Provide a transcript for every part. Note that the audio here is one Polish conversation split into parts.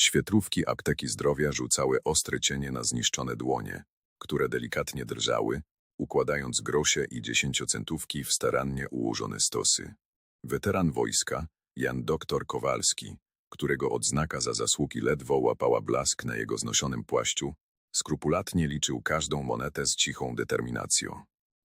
Świetlówki apteki zdrowia rzucały ostre cienie na zniszczone dłonie, które delikatnie drżały, układając grosze i dziesięciocentówki w starannie ułożone stosy. Weteran wojska, Jan doktor Kowalski, którego odznaka za zasługi ledwo łapała blask na jego znoszonym płaszczu, skrupulatnie liczył każdą monetę z cichą determinacją.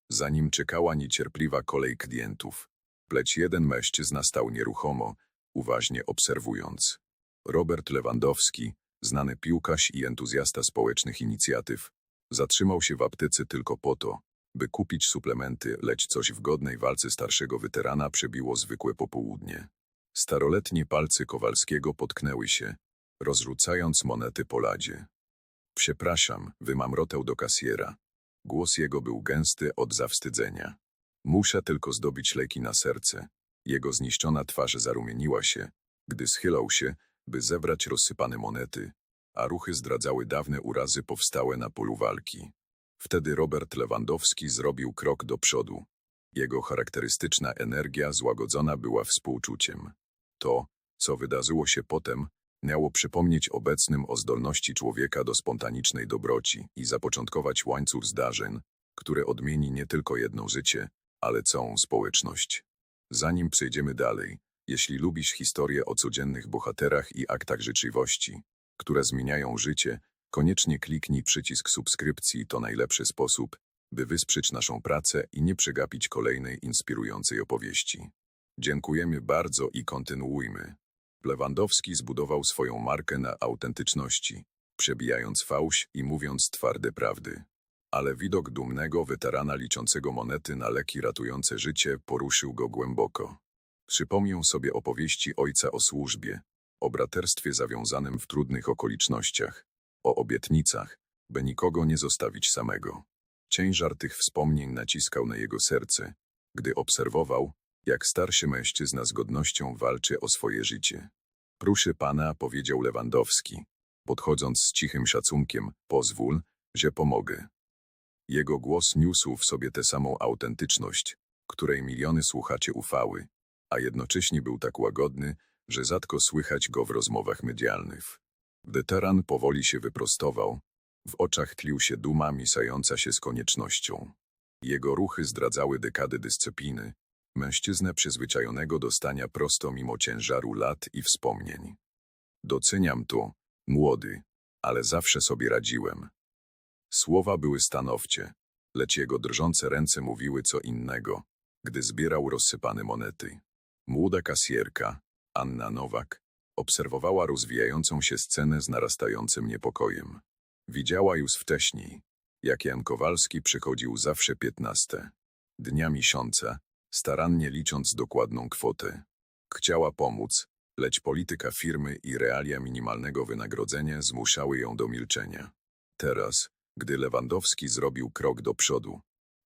Za nim czekała niecierpliwa kolej klientów. Pleć jeden mężczyzna stał nieruchomo, uważnie obserwując. Robert Lewandowski, znany piłkarz i entuzjasta społecznych inicjatyw, zatrzymał się w aptece tylko po to, by kupić suplementy, lecz coś w godnej walce starszego weterana przebiło zwykłe popołudnie. Staroletnie palce Kowalskiego potknęły się, rozrzucając monety po ladzie. Przepraszam, wymamrotał do kasjera. Głos jego był gęsty od zawstydzenia. Muszę tylko zdobyć leki na serce. Jego zniszczona twarz zarumieniła się, gdy schylał się, by zebrać rozsypane monety, a ruchy zdradzały dawne urazy powstałe na polu walki. Wtedy Robert Lewandowski zrobił krok do przodu. Jego charakterystyczna energia złagodzona była współczuciem. To, co wydarzyło się potem, miało przypomnieć obecnym o zdolności człowieka do spontanicznej dobroci i zapoczątkować łańcuch zdarzeń, które odmieni nie tylko jedno życie, ale całą społeczność. Zanim przejdziemy dalej, jeśli lubisz historię o codziennych bohaterach i aktach życzliwości, które zmieniają życie, koniecznie kliknij przycisk subskrypcji, to najlepszy sposób, by wesprzeć naszą pracę i nie przegapić kolejnej inspirującej opowieści. Dziękujemy bardzo i kontynuujmy. Lewandowski zbudował swoją markę na autentyczności, przebijając fałsz i mówiąc twarde prawdy. Ale widok dumnego weterana liczącego monety na leki ratujące życie poruszył go głęboko. Przypomniał sobie opowieści ojca o służbie, o braterstwie zawiązanym w trudnych okolicznościach, o obietnicach, by nikogo nie zostawić samego. Ciężar tych wspomnień naciskał na jego serce, gdy obserwował, jak starszy mężczyzna z godnością walczy o swoje życie. Proszę pana, powiedział Lewandowski, podchodząc z cichym szacunkiem, pozwól, że pomogę. Jego głos niósł w sobie tę samą autentyczność, której miliony słuchacze ufały, a jednocześnie był tak łagodny, że rzadko słychać go w rozmowach medialnych. Weteran powoli się wyprostował, w oczach tlił się duma misająca się z koniecznością. Jego ruchy zdradzały dekady dyscypliny, mężczyznę przyzwyczajonego do stania prosto mimo ciężaru lat i wspomnień. Doceniam to, młody, ale zawsze sobie radziłem. Słowa były stanowcze, lecz jego drżące ręce mówiły co innego, gdy zbierał rozsypane monety. Młoda kasjerka, Anna Nowak, obserwowała rozwijającą się scenę z narastającym niepokojem. Widziała już wcześniej, jak Jan Kowalski przychodził zawsze piętnaste dnia miesiąca, starannie licząc dokładną kwotę. Chciała pomóc, lecz polityka firmy i realia minimalnego wynagrodzenia zmuszały ją do milczenia. Teraz, gdy Lewandowski zrobił krok do przodu,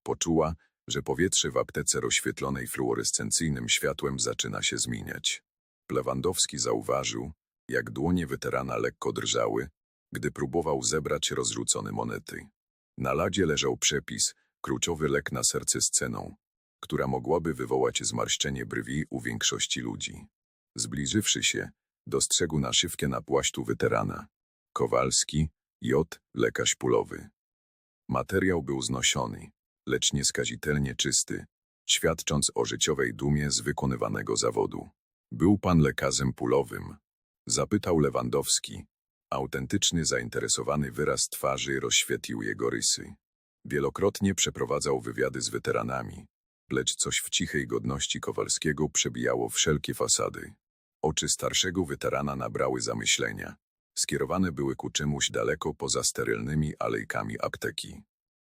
poczuła, że powietrze w aptece rozświetlonej fluorescencyjnym światłem zaczyna się zmieniać. Lewandowski zauważył, jak dłonie weterana lekko drżały, gdy próbował zebrać rozrzucone monety. Na ladzie leżał przepis, kluczowy lek na serce z ceną, która mogłaby wywołać zmarszczenie brwi u większości ludzi. Zbliżywszy się, dostrzegł naszywkę na płaszczu weterana. Kowalski, J. Lekarz pulowy. Materiał był znoszony, lecz nieskazitelnie czysty, świadcząc o życiowej dumie z wykonywanego zawodu. Był pan lekarzem pulowym? Zapytał Lewandowski. Autentyczny, zainteresowany wyraz twarzy rozświetlił jego rysy. Wielokrotnie przeprowadzał wywiady z weteranami, lecz coś w cichej godności Kowalskiego przebijało wszelkie fasady. Oczy starszego weterana nabrały zamyślenia. Skierowane były ku czemuś daleko poza sterylnymi alejkami apteki.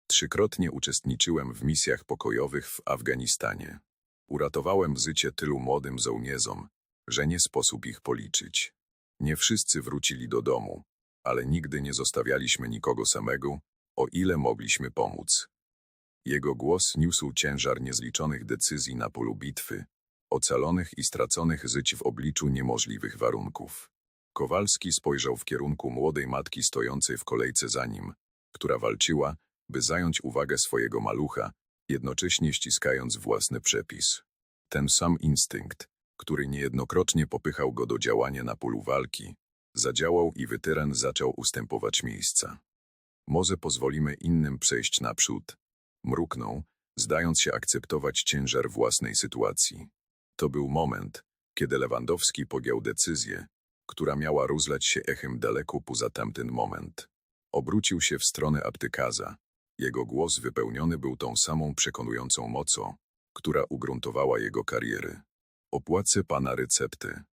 Trzykrotnie uczestniczyłem w misjach pokojowych w Afganistanie. Uratowałem życie tylu młodym żołnierzom, że nie sposób ich policzyć. Nie wszyscy wrócili do domu, ale nigdy nie zostawialiśmy nikogo samego, o ile mogliśmy pomóc. Jego głos niósł ciężar niezliczonych decyzji na polu bitwy, ocalonych i straconych żyć w obliczu niemożliwych warunków. Kowalski spojrzał w kierunku młodej matki stojącej w kolejce za nim, która walczyła, by zająć uwagę swojego malucha, jednocześnie ściskając własny przepis. Ten sam instynkt, który niejednokrotnie popychał go do działania na polu walki, Zadziałał i weteran zaczął ustępować miejsca. Może pozwolimy innym przejść naprzód. Mruknął, zdając się akceptować ciężar własnej sytuacji. To był moment, kiedy Lewandowski podjął decyzję, która miała rozlać się echem daleko poza tamten moment. Obrócił się w stronę aptekarza. Jego głos wypełniony był tą samą przekonującą mocą, która ugruntowała jego karierę. Opłacę pana recepty.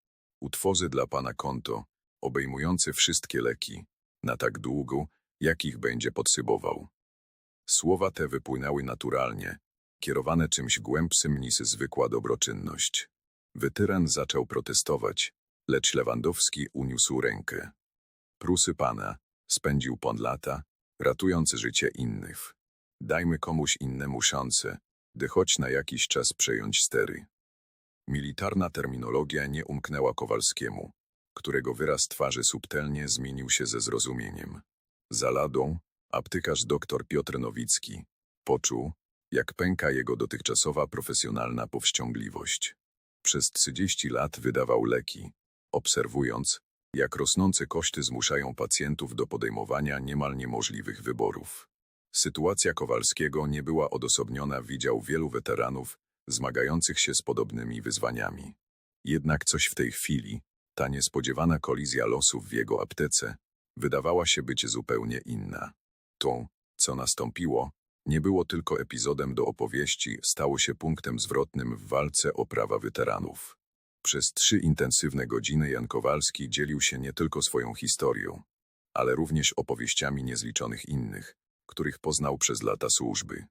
Utworzę dla pana konto, obejmujące wszystkie leki, na tak długo, jak ich będzie potrzebował. Słowa te wypłynęły naturalnie, kierowane czymś głębszym niż zwykła dobroczynność. Weteran zaczął protestować, lecz Lewandowski uniósł rękę. Prusy pana, spędził pan lata, ratując życie innych. Dajmy komuś innemu szansę, by choć na jakiś czas przejąć stery. Militarna terminologia nie umknęła Kowalskiemu, którego wyraz twarzy subtelnie zmienił się ze zrozumieniem. Za ladą, aptekarz dr Piotr Nowicki poczuł, jak pęka jego dotychczasowa profesjonalna powściągliwość. Przez 30 lat wydawał leki, obserwując, jak rosnące koszty zmuszają pacjentów do podejmowania niemal niemożliwych wyborów. Sytuacja Kowalskiego nie była odosobniona, widział wielu weteranów zmagających się z podobnymi wyzwaniami. Jednak coś w tej chwili, ta niespodziewana kolizja losów w jego aptece, wydawała się być zupełnie inna. To, co nastąpiło, nie było tylko epizodem do opowieści, stało się punktem zwrotnym w walce o prawa weteranów. Przez trzy intensywne godziny Jan Kowalski dzielił się nie tylko swoją historią, ale również opowieściami niezliczonych innych, których poznał przez lata służby.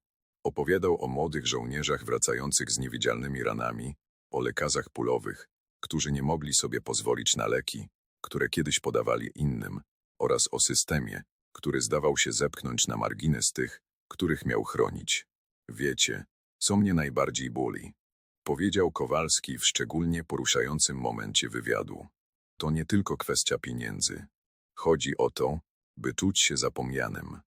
Opowiadał o młodych żołnierzach wracających z niewidzialnymi ranami, o lekarzach pulowych, którzy nie mogli sobie pozwolić na leki, które kiedyś podawali innym, oraz o systemie, który zdawał się zepchnąć na margines tych, których miał chronić. Wiecie, co mnie najbardziej boli? Powiedział Kowalski w szczególnie poruszającym momencie wywiadu. To nie tylko kwestia pieniędzy. Chodzi o to, by czuć się zapomnianym.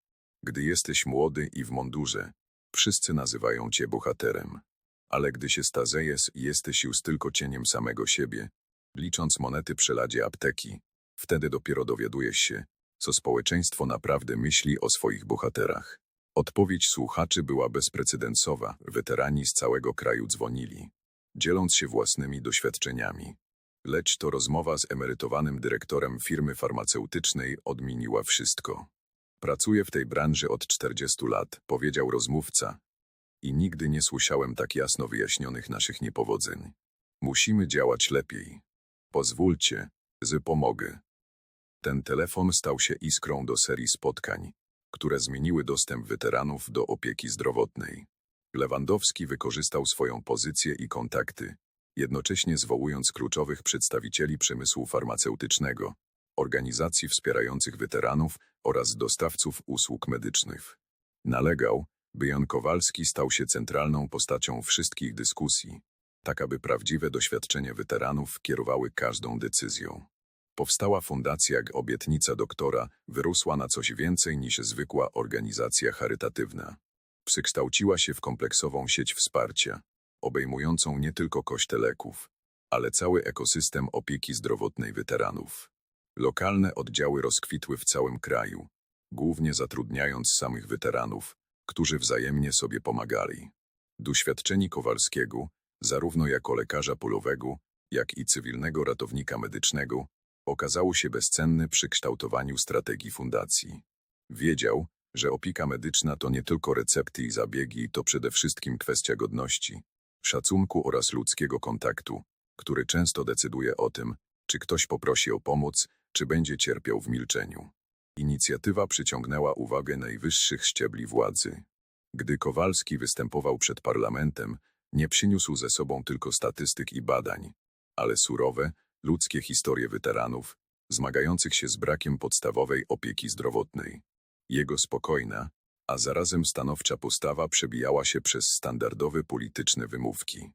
Gdy jesteś młody i w mundurze, wszyscy nazywają cię bohaterem. Ale gdy się starzejesz i jesteś już tylko cieniem samego siebie, licząc monety przy ladzie apteki, wtedy dopiero dowiadujesz się, co społeczeństwo naprawdę myśli o swoich bohaterach. Odpowiedź słuchaczy była bezprecedensowa. Weterani z całego kraju dzwonili, dzieląc się własnymi doświadczeniami. Lecz to rozmowa z emerytowanym dyrektorem firmy farmaceutycznej odmieniła wszystko. Pracuję w tej branży od 40 lat, powiedział rozmówca. I nigdy nie słyszałem tak jasno wyjaśnionych naszych niepowodzeń. Musimy działać lepiej. Pozwólcie, że pomogę. Ten telefon stał się iskrą do serii spotkań, które zmieniły dostęp weteranów do opieki zdrowotnej. Lewandowski wykorzystał swoją pozycję i kontakty, jednocześnie zwołując kluczowych przedstawicieli przemysłu farmaceutycznego, organizacji wspierających weteranów oraz dostawców usług medycznych. Nalegał, by Jan Kowalski stał się centralną postacią wszystkich dyskusji, tak aby prawdziwe doświadczenie weteranów kierowały każdą decyzją. Powstała fundacja Obietnica Doktora wyrósła na coś więcej niż zwykła organizacja charytatywna. Przekształciła się w kompleksową sieć wsparcia, obejmującą nie tylko koszty leków, ale cały ekosystem opieki zdrowotnej weteranów. Lokalne oddziały rozkwitły w całym kraju, głównie zatrudniając samych weteranów, którzy wzajemnie sobie pomagali. Doświadczeni Kowalskiego, zarówno jako lekarza polowego, jak i cywilnego ratownika medycznego, okazało się bezcenne przy kształtowaniu strategii fundacji. Wiedział, że opieka medyczna to nie tylko recepty i zabiegi, to przede wszystkim kwestia godności, szacunku oraz ludzkiego kontaktu, który często decyduje o tym, czy ktoś poprosi o pomoc, czy będzie cierpiał w milczeniu. Inicjatywa przyciągnęła uwagę najwyższych szczebli władzy. Gdy Kowalski występował przed parlamentem, nie przyniósł ze sobą tylko statystyk i badań, ale surowe, ludzkie historie weteranów, zmagających się z brakiem podstawowej opieki zdrowotnej. Jego spokojna, a zarazem stanowcza postawa przebijała się przez standardowe polityczne wymówki.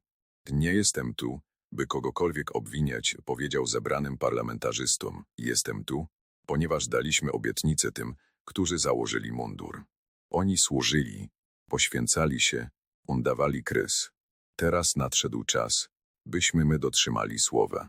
Nie jestem tu, by kogokolwiek obwiniać, powiedział zebranym parlamentarzystom. Jestem tu, ponieważ daliśmy obietnicę tym, którzy założyli mundur. Oni służyli, poświęcali się, dawali krys. Teraz nadszedł czas, byśmy my dotrzymali słowa.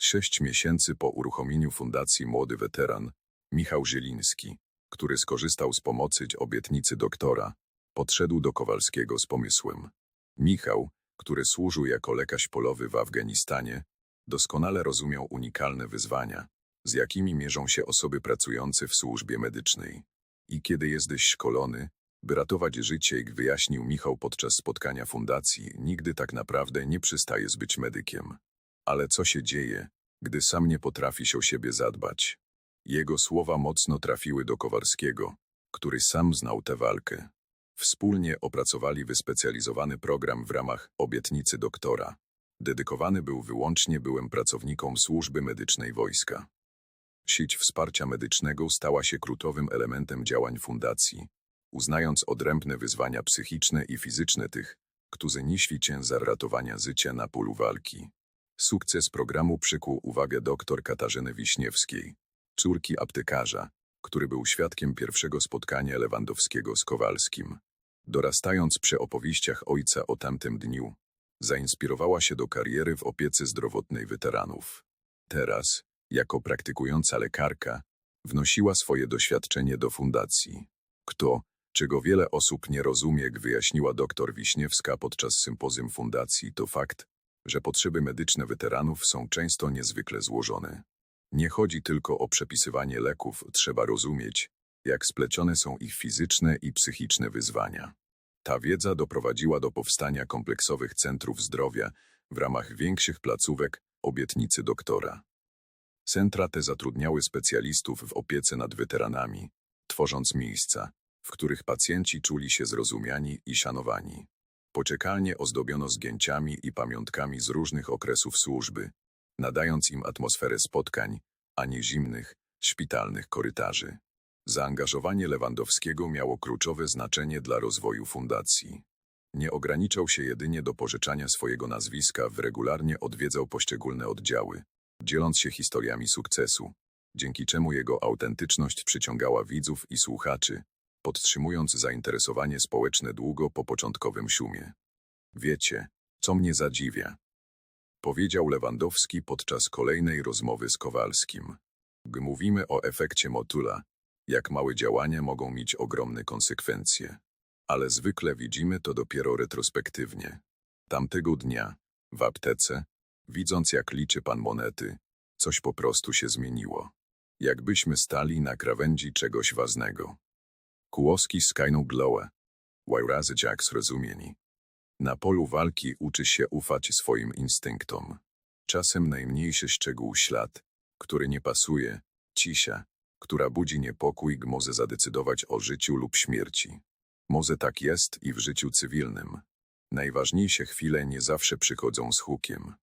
Sześć miesięcy po uruchomieniu Fundacji Młody Weteran, Michał Zieliński, który skorzystał z pomocy obietnicy doktora, podszedł do Kowalskiego z pomysłem. Michał, który służył jako lekarz polowy w Afganistanie, doskonale rozumiał unikalne wyzwania, z jakimi mierzą się osoby pracujące w służbie medycznej. I kiedy jesteś szkolony, by ratować życie, jak wyjaśnił Michał podczas spotkania fundacji, nigdy tak naprawdę nie przystajesz być medykiem. Ale co się dzieje, gdy sam nie potrafisz o siebie zadbać? Jego słowa mocno trafiły do Kowalskiego, który sam znał tę walkę. Wspólnie opracowali wyspecjalizowany program w ramach obietnicy doktora. Dedykowany był wyłącznie byłym pracownikom służby medycznej wojska. Sieć wsparcia medycznego stała się kluczowym elementem działań fundacji, uznając odrębne wyzwania psychiczne i fizyczne tych, którzy nieśli ciężar ratowania życia na polu walki. Sukces programu przykuł uwagę dr Katarzyny Wiśniewskiej, córki aptekarza, który był świadkiem pierwszego spotkania Lewandowskiego z Kowalskim. Dorastając przy opowieściach ojca o tamtym dniu, zainspirowała się do kariery w opiece zdrowotnej weteranów. Teraz, jako praktykująca lekarka, wnosiła swoje doświadczenie do fundacji. Kto, czego wiele osób nie rozumie, wyjaśniła dr Wiśniewska podczas sympozjum fundacji, to fakt, że potrzeby medyczne weteranów są często niezwykle złożone. Nie chodzi tylko o przepisywanie leków, trzeba rozumieć, jak splecione są ich fizyczne i psychiczne wyzwania. Ta wiedza doprowadziła do powstania kompleksowych centrów zdrowia w ramach większych placówek obietnicy doktora. Centra te zatrudniały specjalistów w opiece nad weteranami, tworząc miejsca, w których pacjenci czuli się zrozumiani i szanowani. Poczekalnie ozdobiono zgięciami i pamiątkami z różnych okresów służby, nadając im atmosferę spotkań, a nie zimnych, szpitalnych korytarzy. Zaangażowanie Lewandowskiego miało kluczowe znaczenie dla rozwoju fundacji. Nie ograniczał się jedynie do pożyczania swojego nazwiska, regularnie odwiedzał poszczególne oddziały, dzieląc się historiami sukcesu, dzięki czemu jego autentyczność przyciągała widzów i słuchaczy, podtrzymując zainteresowanie społeczne długo po początkowym szumie. Wiecie, co mnie zadziwia? Powiedział Lewandowski podczas kolejnej rozmowy z Kowalskim. Gdy mówimy o efekcie Motula, jak małe działania mogą mieć ogromne konsekwencje. Ale zwykle widzimy to dopiero retrospektywnie. Tamtego dnia, w aptece, widząc jak liczy pan monety, coś po prostu się zmieniło. Jakbyśmy stali na krawędzi czegoś ważnego. Kłoski skajną glołę. Wajrazy jak zrozumieni. Na polu walki uczy się ufać swoim instynktom. Czasem najmniejszy szczegół ślad, który nie pasuje, cisza, która budzi niepokój, może zadecydować o życiu lub śmierci. Może tak jest i w życiu cywilnym. Najważniejsze chwile nie zawsze przychodzą z hukiem.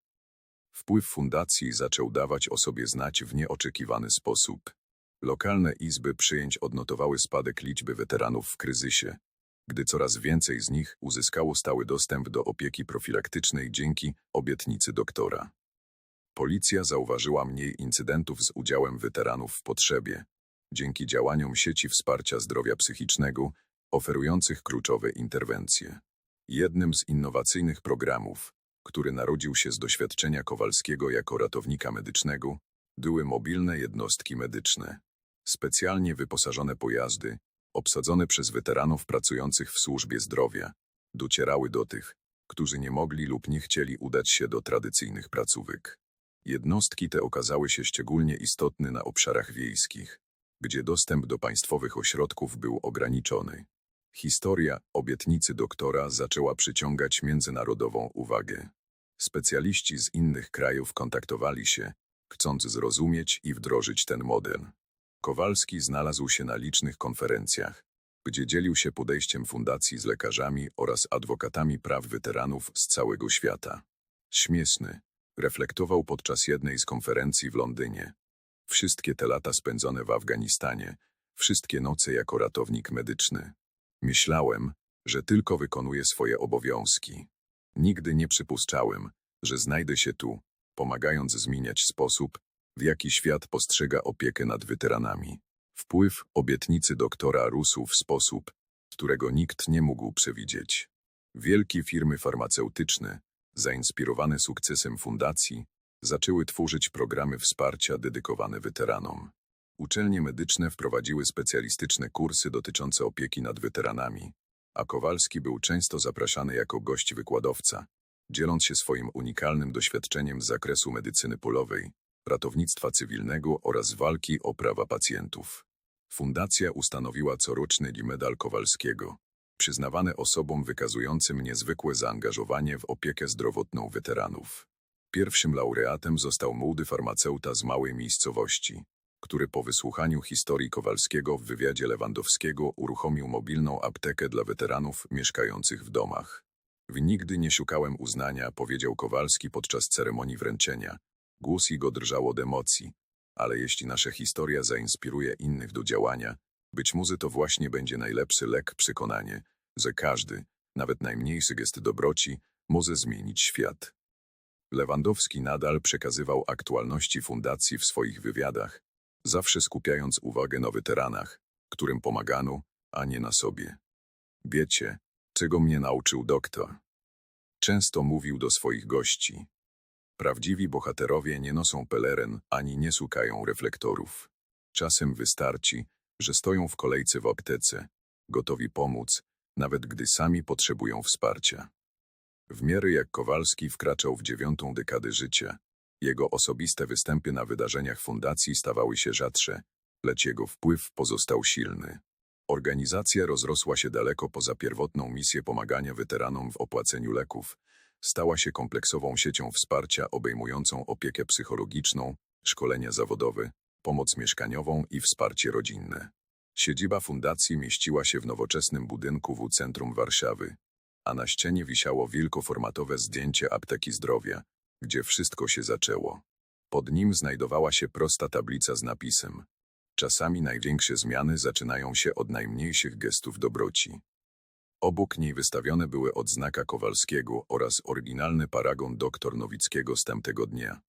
Wpływ fundacji zaczął dawać o sobie znać w nieoczekiwany sposób. Lokalne izby przyjęć odnotowały spadek liczby weteranów w kryzysie, gdy coraz więcej z nich uzyskało stały dostęp do opieki profilaktycznej dzięki obietnicy doktora. Policja zauważyła mniej incydentów z udziałem weteranów w potrzebie, dzięki działaniom sieci wsparcia zdrowia psychicznego, oferujących kluczowe interwencje. Jednym z innowacyjnych programów, który narodził się z doświadczenia Kowalskiego jako ratownika medycznego, były mobilne jednostki medyczne. Specjalnie wyposażone pojazdy, obsadzone przez weteranów pracujących w służbie zdrowia, docierały do tych, którzy nie mogli lub nie chcieli udać się do tradycyjnych placówek. Jednostki te okazały się szczególnie istotne na obszarach wiejskich, gdzie dostęp do państwowych ośrodków był ograniczony. Historia obietnicy doktora zaczęła przyciągać międzynarodową uwagę. Specjaliści z innych krajów kontaktowali się, chcąc zrozumieć i wdrożyć ten model. Kowalski znalazł się na licznych konferencjach, gdzie dzielił się podejściem fundacji z lekarzami oraz adwokatami praw weteranów z całego świata. Śmieszny, reflektował podczas jednej z konferencji w Londynie. Wszystkie te lata spędzone w Afganistanie, wszystkie noce jako ratownik medyczny. Myślałem, że tylko wykonuję swoje obowiązki. Nigdy nie przypuszczałem, że znajdę się tu, pomagając zmieniać sposób, w jaki świat postrzega opiekę nad weteranami. Wpływ obietnicy doktora rósł w sposób, którego nikt nie mógł przewidzieć. Wielkie firmy farmaceutyczne, zainspirowane sukcesem fundacji, zaczęły tworzyć programy wsparcia dedykowane weteranom. Uczelnie medyczne wprowadziły specjalistyczne kursy dotyczące opieki nad weteranami, a Kowalski był często zapraszany jako gość wykładowca, dzieląc się swoim unikalnym doświadczeniem z zakresu medycyny polowej, ratownictwa cywilnego oraz walki o prawa pacjentów. Fundacja ustanowiła coroczny medal Kowalskiego, przyznawany osobom wykazującym niezwykłe zaangażowanie w opiekę zdrowotną weteranów. Pierwszym laureatem został młody farmaceuta z małej miejscowości, który po wysłuchaniu historii Kowalskiego w wywiadzie Lewandowskiego uruchomił mobilną aptekę dla weteranów mieszkających w domach. W nigdy nie szukałem uznania, powiedział Kowalski podczas ceremonii wręczenia. Głos jego drżał od emocji. Ale jeśli nasza historia zainspiruje innych do działania, być może to właśnie będzie najlepszy lek przekonanie, że każdy, nawet najmniejszy gest dobroci, może zmienić świat. Lewandowski nadal przekazywał aktualności fundacji w swoich wywiadach, zawsze skupiając uwagę na weteranach, którym pomagano, a nie na sobie. Wiecie, czego mnie nauczył doktor? Często mówił do swoich gości. Prawdziwi bohaterowie nie nosą peleren ani nie szukają reflektorów. Czasem wystarczy, że stoją w kolejce w aptece, gotowi pomóc, nawet gdy sami potrzebują wsparcia. W miarę jak Kowalski wkraczał w dziewiątą dekadę życia, jego osobiste występy na wydarzeniach fundacji stawały się rzadsze, lecz jego wpływ pozostał silny. Organizacja rozrosła się daleko poza pierwotną misję pomagania weteranom w opłaceniu leków, stała się kompleksową siecią wsparcia obejmującą opiekę psychologiczną, szkolenia zawodowe, pomoc mieszkaniową i wsparcie rodzinne. Siedziba fundacji mieściła się w nowoczesnym budynku w centrum Warszawy, a na ścianie wisiało wielkoformatowe zdjęcie apteki zdrowia, gdzie wszystko się zaczęło. Pod nim znajdowała się prosta tablica z napisem Czasami największe zmiany zaczynają się od najmniejszych gestów dobroci. Obok niej wystawione były odznaka Kowalskiego oraz oryginalny paragon doktor Nowickiego z tamtego dnia,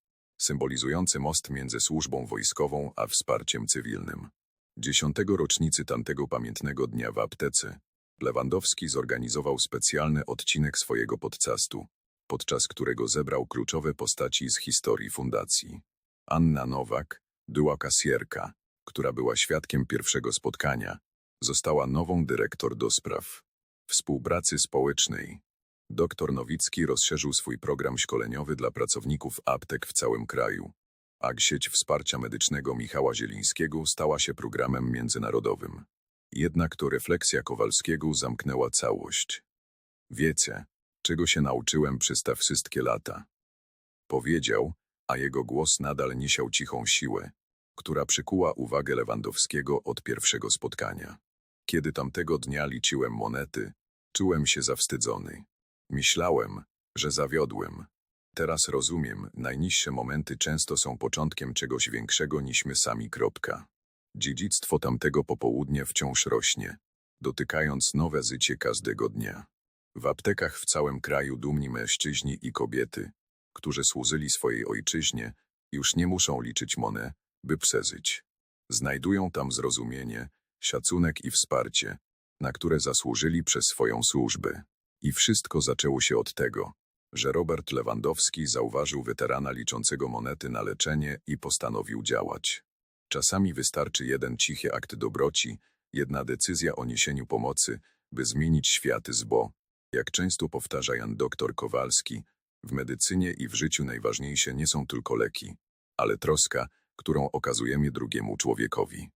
symbolizujący most między służbą wojskową a wsparciem cywilnym. Dziesiątego rocznicy tamtego pamiętnego dnia w aptece, Lewandowski zorganizował specjalny odcinek swojego podcastu, podczas którego zebrał kluczowe postaci z historii fundacji. Anna Nowak, była kasjerka, która była świadkiem pierwszego spotkania, została nową dyrektor do spraw współpracy społecznej. Doktor Nowicki rozszerzył swój program szkoleniowy dla pracowników aptek w całym kraju, a sieć wsparcia medycznego Michała Zielińskiego stała się programem międzynarodowym. Jednak to refleksja Kowalskiego zamknęła całość. Wiecie, czego się nauczyłem przez te wszystkie lata. Powiedział, a jego głos nadal niesiał cichą siłę, która przykuła uwagę Lewandowskiego od pierwszego spotkania. Kiedy tamtego dnia liczyłem monety, czułem się zawstydzony. Myślałem, że zawiodłem. Teraz rozumiem, najniższe momenty często są początkiem czegoś większego niż my sami. Kropka. Dziedzictwo tamtego popołudnia wciąż rośnie, dotykając nowe życie każdego dnia. W aptekach w całym kraju dumni mężczyźni i kobiety, którzy służyli swojej ojczyźnie, już nie muszą liczyć monę, by przeżyć. Znajdują tam zrozumienie, szacunek i wsparcie, na które zasłużyli przez swoją służbę. I wszystko zaczęło się od tego, że Robert Lewandowski zauważył weterana liczącego monety na leczenie i postanowił działać. Czasami wystarczy jeden cichy akt dobroci, jedna decyzja o niesieniu pomocy, by zmienić światy zbo. Jak często powtarza Jan doktor Kowalski, w medycynie i w życiu najważniejsze nie są tylko leki, ale troska, którą okazujemy drugiemu człowiekowi.